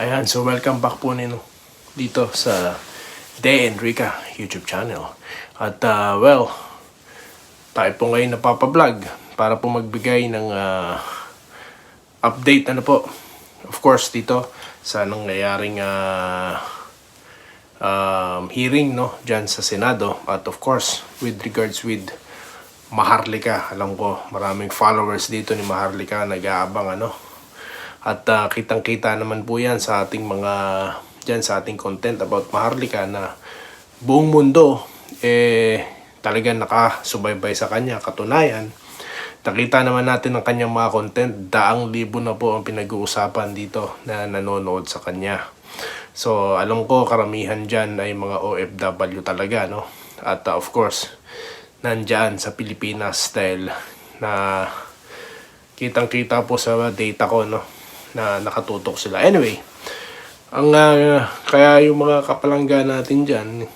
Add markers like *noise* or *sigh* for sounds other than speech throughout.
Ayan, so welcome back po nino dito sa De Enrica YouTube channel. At uh, well, tayo po ngayon napapablog para po magbigay ng uh, update ano po. Of course dito sa nangyayaring uh, um, hearing no diyan sa Senado at of course with regards with Maharlika. Alam ko maraming followers dito ni Maharlika nag-aabang ano at uh, kitang-kita naman po yan sa ating mga, dyan sa ating content about Maharlika na buong mundo, eh, talagang nakasubaybay sa kanya. Katunayan, nakita naman natin ang kanyang mga content, daang libo na po ang pinag-uusapan dito na nanonood sa kanya. So, alam ko karamihan dyan ay mga OFW talaga, no? At uh, of course, nandyan sa Pilipinas style na kitang-kita po sa data ko, no? Na nakatutok sila. Anyway, ang uh, kaya yung mga kapalangga natin diyan *laughs*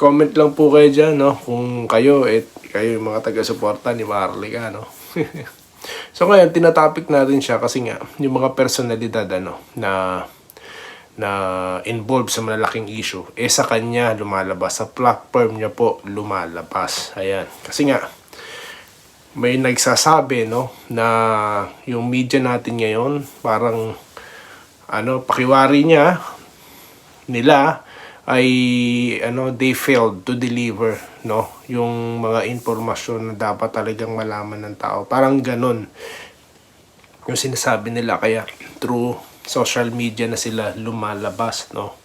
comment lang po kayo diyan no kung kayo et kayo yung mga taga-suporta ni Marlica no. *laughs* so ngayon tinatopic natin siya kasi nga yung mga personalidad ano na na involved sa malalaking issue eh sa kanya lumalabas sa platform niya po lumalabas ayan kasi nga may nagsasabi no na yung media natin ngayon parang ano pakiwari niya nila ay ano they failed to deliver no yung mga impormasyon na dapat talagang malaman ng tao. Parang ganun yung sinasabi nila. Kaya through social media na sila lumalabas no.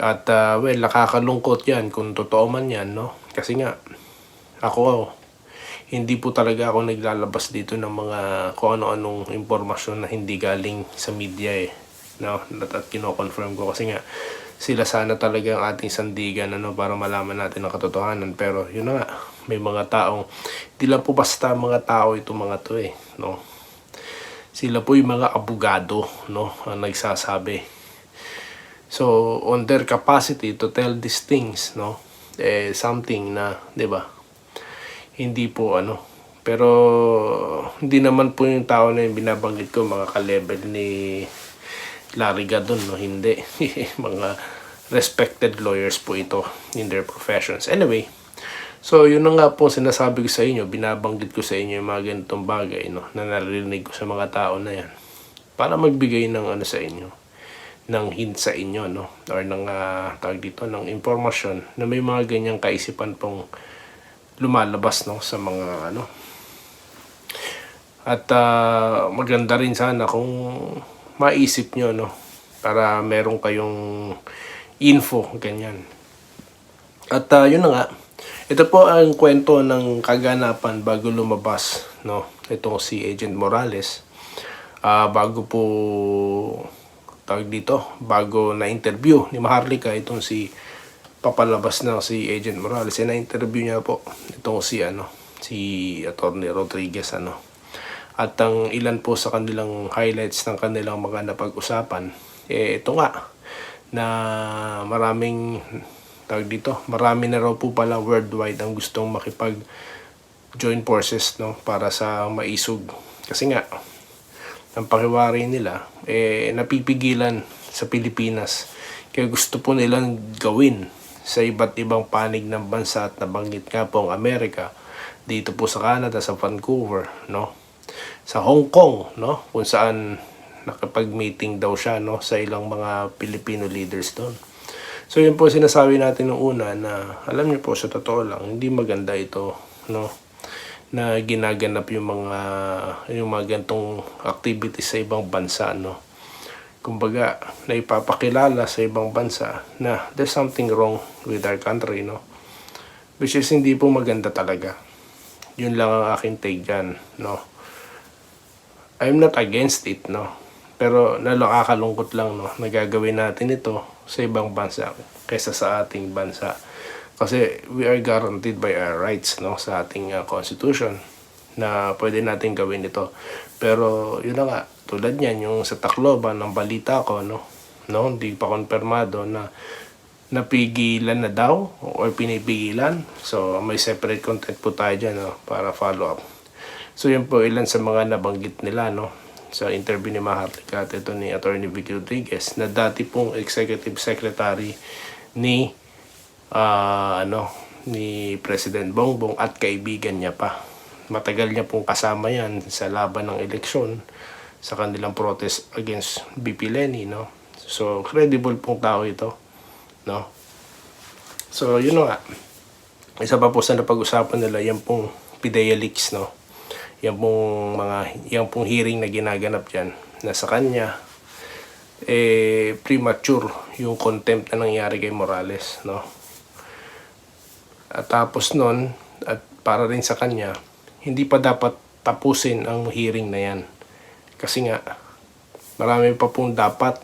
At uh, well nakakalungkot yan kung totoo man yan no. Kasi nga ako hindi po talaga ako naglalabas dito ng mga kung ano-anong impormasyon na hindi galing sa media eh. No? At, at kino-confirm ko kasi nga sila sana talaga ang ating sandigan ano, para malaman natin ang katotohanan. Pero yun na nga, may mga taong, hindi lang po basta mga tao ito mga to eh. No? Sila po yung mga abogado no, ang nagsasabi. So, on their capacity to tell these things, no, eh, something na, di ba, hindi po ano. Pero hindi naman po yung tao na yung binabanggit ko mga ka-level ni Larry Gadon, no? Hindi. *laughs* mga respected lawyers po ito in their professions. Anyway, so yun na nga po sinasabi ko sa inyo, binabanggit ko sa inyo yung mga ganitong bagay, no? Na narinig ko sa mga tao na yan. Para magbigay ng ano sa inyo ng hint sa inyo no or ng uh, tawag dito ng impormasyon na may mga ganyang kaisipan pong lumalabas no sa mga ano. At uh, maganda rin sana kung maisip nyo no para meron kayong info ganyan. At uh, yun na nga. Ito po ang kwento ng kaganapan bago lumabas no itong si Agent Morales. Uh, bago po tawag dito bago na interview ni Maharlika itong si papalabas na si Agent Morales. Eh, na-interview niya po itong si ano si Attorney Rodriguez ano. At ang ilan po sa kanilang highlights ng kanilang mga napag-usapan eh ito nga na maraming tawag dito marami na raw po pala worldwide ang gustong makipag join forces no para sa maisog kasi nga ang pakiwari nila, eh, napipigilan sa Pilipinas. Kaya gusto po nilang gawin sa iba't ibang panig ng bansa at nabanggit nga po ang Amerika, dito po sa Canada, sa Vancouver, no? Sa Hong Kong, no? Kung saan nakapag-meeting daw siya, no? Sa ilang mga Filipino leaders doon. So yun po sinasabi natin nung una na alam niyo po sa totoo lang, hindi maganda ito, no? na ginaganap yung mga yung mga gantong activities sa ibang bansa no kumbaga na ipapakilala sa ibang bansa na there's something wrong with our country no? Which is hindi po maganda talaga. Yun lang ang aking take dyan no? I'm not against it no? Pero nakakalungkot lang no? Nagagawin natin ito sa ibang bansa kaysa sa ating bansa. Kasi we are guaranteed by our rights no? Sa ating uh, constitution na pwede natin gawin ito. Pero yun na nga, tulad niyan yung sa Tacloban ng balita ko no, no, hindi pa konfirmado na napigilan na daw or pinipigilan. So may separate content po tayo dyan no, para follow up. So yun po ilan sa mga nabanggit nila no sa interview ni Maharlika at ito ni Attorney Vicky Rodriguez na dati pong executive secretary ni ah, ano ni President Bongbong at kaibigan niya pa. Matagal niya pong kasama yan sa laban ng eleksyon sa kanilang protest against BP Lenny, no? So, credible pong tao ito, no? So, yun nga. Isa pa po sa napag-usapan nila, yan pong Pidea Leaks, no? Yan pong mga, yan pong hearing na ginaganap dyan, na sa kanya, eh, premature yung contempt na nangyari kay Morales, no? At tapos nun, at para rin sa kanya, hindi pa dapat tapusin ang hearing na yan. Kasi nga, marami pa pong dapat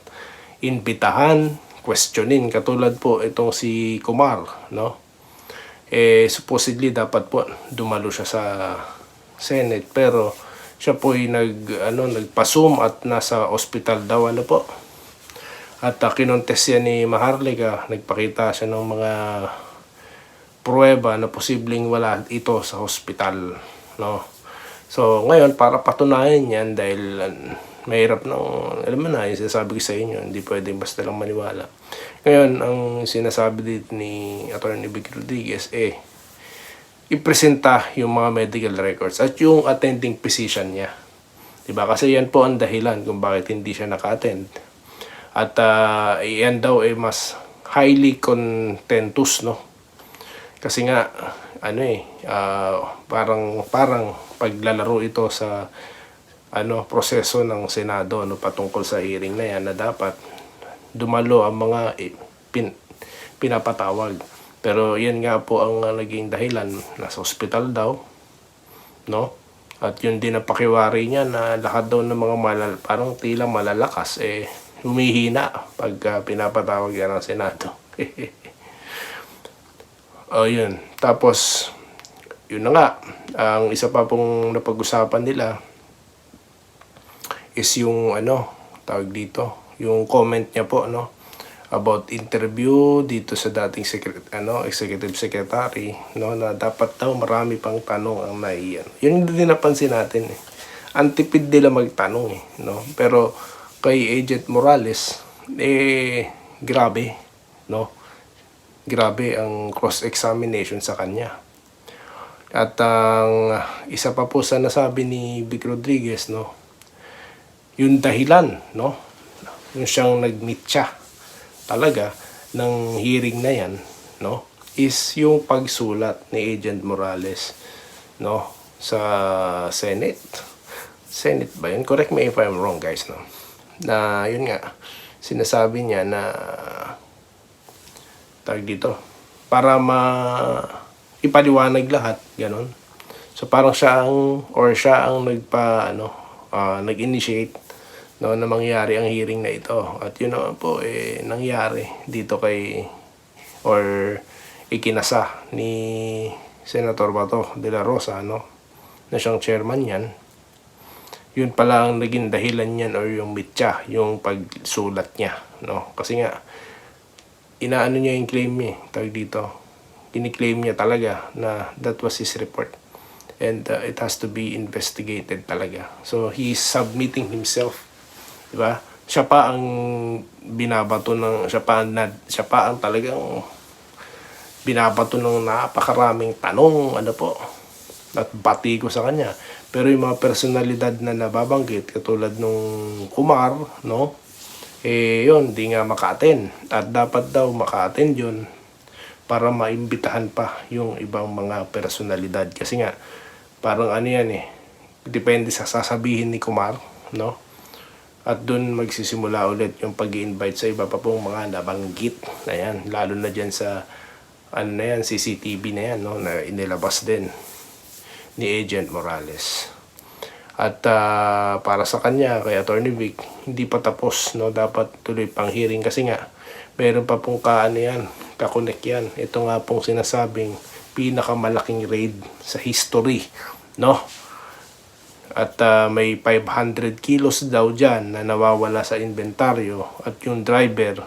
imbitahan, questionin. Katulad po itong si Kumar, no? Eh, supposedly dapat po dumalo siya sa Senate. Pero siya po ay nag, ano, nagpasum at nasa ospital daw, ano po. At uh, kinontes yan ni Maharlika, nagpakita siya ng mga pruweba na posibleng wala ito sa hospital, no? So, ngayon, para patunayan yan, dahil uh, mahirap ng, alam mo na, yung sinasabi ko sa inyo, hindi pwedeng basta lang maniwala. Ngayon, ang sinasabi dito ni Atty. Vic Rodriguez, eh, ipresenta yung mga medical records at yung attending physician niya. Diba? Kasi yan po ang dahilan kung bakit hindi siya naka-attend. At uh, yan daw ay mas highly contentious, no? Kasi nga, ano eh, ah, parang, parang paglalaro ito sa ano proseso ng Senado ano patungkol sa hearing na yan na dapat dumalo ang mga eh, pin, pinapatawag. Pero yan nga po ang naging dahilan nasa ospital daw no? At yun din ang pakiwari niya na lahat daw ng mga malal parang tila malalakas eh humihina pag ah, pinapatawag yan ng Senado. *laughs* o yun. Tapos yun na nga, ang isa pa pong napag-usapan nila is yung ano, tawag dito, yung comment niya po, no, about interview dito sa dating secret, ano, executive secretary, no, na dapat daw marami pang tanong ang naiyan. Yun din napansin natin, eh. Antipid nila magtanong, eh, no, pero kay Agent Morales, eh, grabe, no, grabe ang cross-examination sa kanya. At ang isa pa po sa nasabi ni Vic Rodriguez, no, yung dahilan, no? Yung siyang nag-meet siya talaga ng hearing na yan, no? Is yung pagsulat ni Agent Morales, no? Sa Senate. Senate ba yun? Correct me if I'm wrong, guys, no? Na, yun nga, sinasabi niya na tag dito para ma ipaliwanag lahat ganon so parang siya ang or siya ang nagpa ano ah, nag-initiate no na mangyari ang hearing na ito. At yun naman po eh nangyari dito kay or ikinasa ni Senator Bato de la Rosa no na siyang chairman yan yun pala ang naging dahilan niyan or yung mitya yung pagsulat niya no. Kasi nga inaano niya yung claim niya eh, tawag dito. Kiniklaim niya talaga na that was his report. And uh, it has to be investigated talaga. So he is submitting himself. Di ba? Siya pa ang binabato ng siya pa nad- siya pa ang talagang binabato ng napakaraming tanong ano po at bati ko sa kanya. Pero yung mga personalidad na nababanggit katulad nung Kumar no eh yun di nga maka-attend. At dapat daw maka-attend yun para maimbitahan pa yung ibang mga personalidad. Kasi nga parang ano yan eh depende sa sasabihin ni Kumar no? At doon magsisimula ulit yung pag invite sa iba pa pong mga nabanggit na yan. Lalo na dyan sa ano na yan CCTV na yan no? Na inilabas din ni Agent Morales at ah, para sa kanya kay Attorney Vic hindi pa tapos no? Dapat tuloy pang hearing. Kasi nga meron pa pong kaano yan kakonek yan. Ito nga pong sinasabing pinakamalaking raid sa history no? At ah, may 500 kilos daw dyan na nawawala sa inventaryo. At yung driver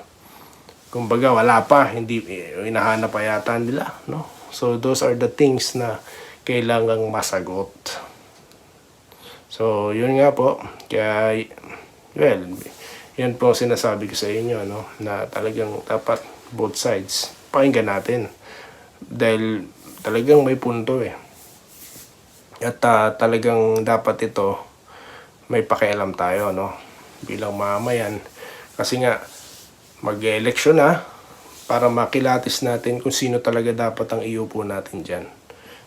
kumbaga wala pa. Hindi eh, hinahanap pa yata nila no? So those are the things na kailangang masagot So yun nga po. Kaya, well, yan po sinasabi ko sa inyo, no? Na talagang dapat both sides pakinggan natin. Dahil talagang may punto eh. At ah, talagang dapat ito may pakialam tayo, no? Bilang mamayan. Kasi nga, mag-election na para makilatis natin kung sino talaga dapat ang iupo natin dyan.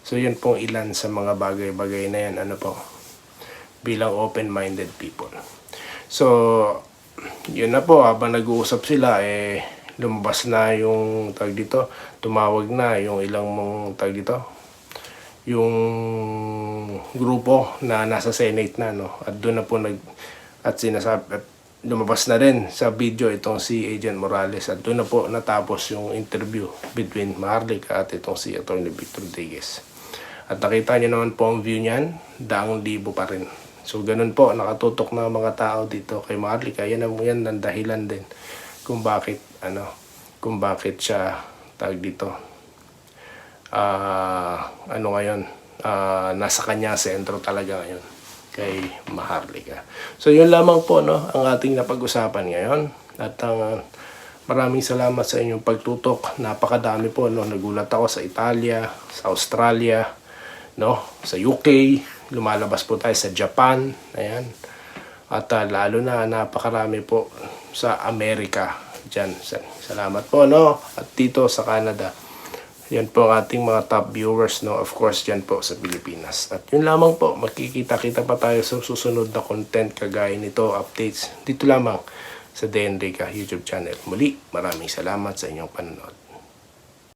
So, yun pong ilan sa mga bagay-bagay na yan, ano po, bilang open-minded people. So, yun na po, habang nag-uusap sila, eh, lumabas na yung tag dito, tumawag na yung ilang mong tag dito, yung grupo na nasa Senate na, no? At doon na po nag, at sinasabi, at lumabas na rin sa video itong si Agent Morales at doon na po natapos yung interview between Maharlika at itong si Atty. Victor Rodriguez. At nakita niyo naman po ang view niyan, daang libo pa rin. So ganun po, nakatutok na mga tao dito kay Maharlika. Yan ang, yan ang dahilan din kung bakit, ano, kung bakit siya tag dito. Ah, ano ngayon, ah, nasa kanya sentro talaga ngayon kay Maharlika. So yun lamang po no ang ating napag-usapan ngayon at ang ah, maraming salamat sa inyong pagtutok. Napakadami po no nagulat ako sa Italia, sa Australia, no, sa UK, lumalabas po tayo sa Japan, ayan. At ah, lalo na napakarami po sa Amerika diyan. Salamat po no at dito sa Canada. Yan po ang ating mga top viewers, no? Of course, yan po sa Pilipinas. At yun lamang po, magkikita-kita pa tayo sa susunod na content kagaya nito, updates. Dito lamang sa DNRica YouTube channel. Muli, maraming salamat sa inyong panonood.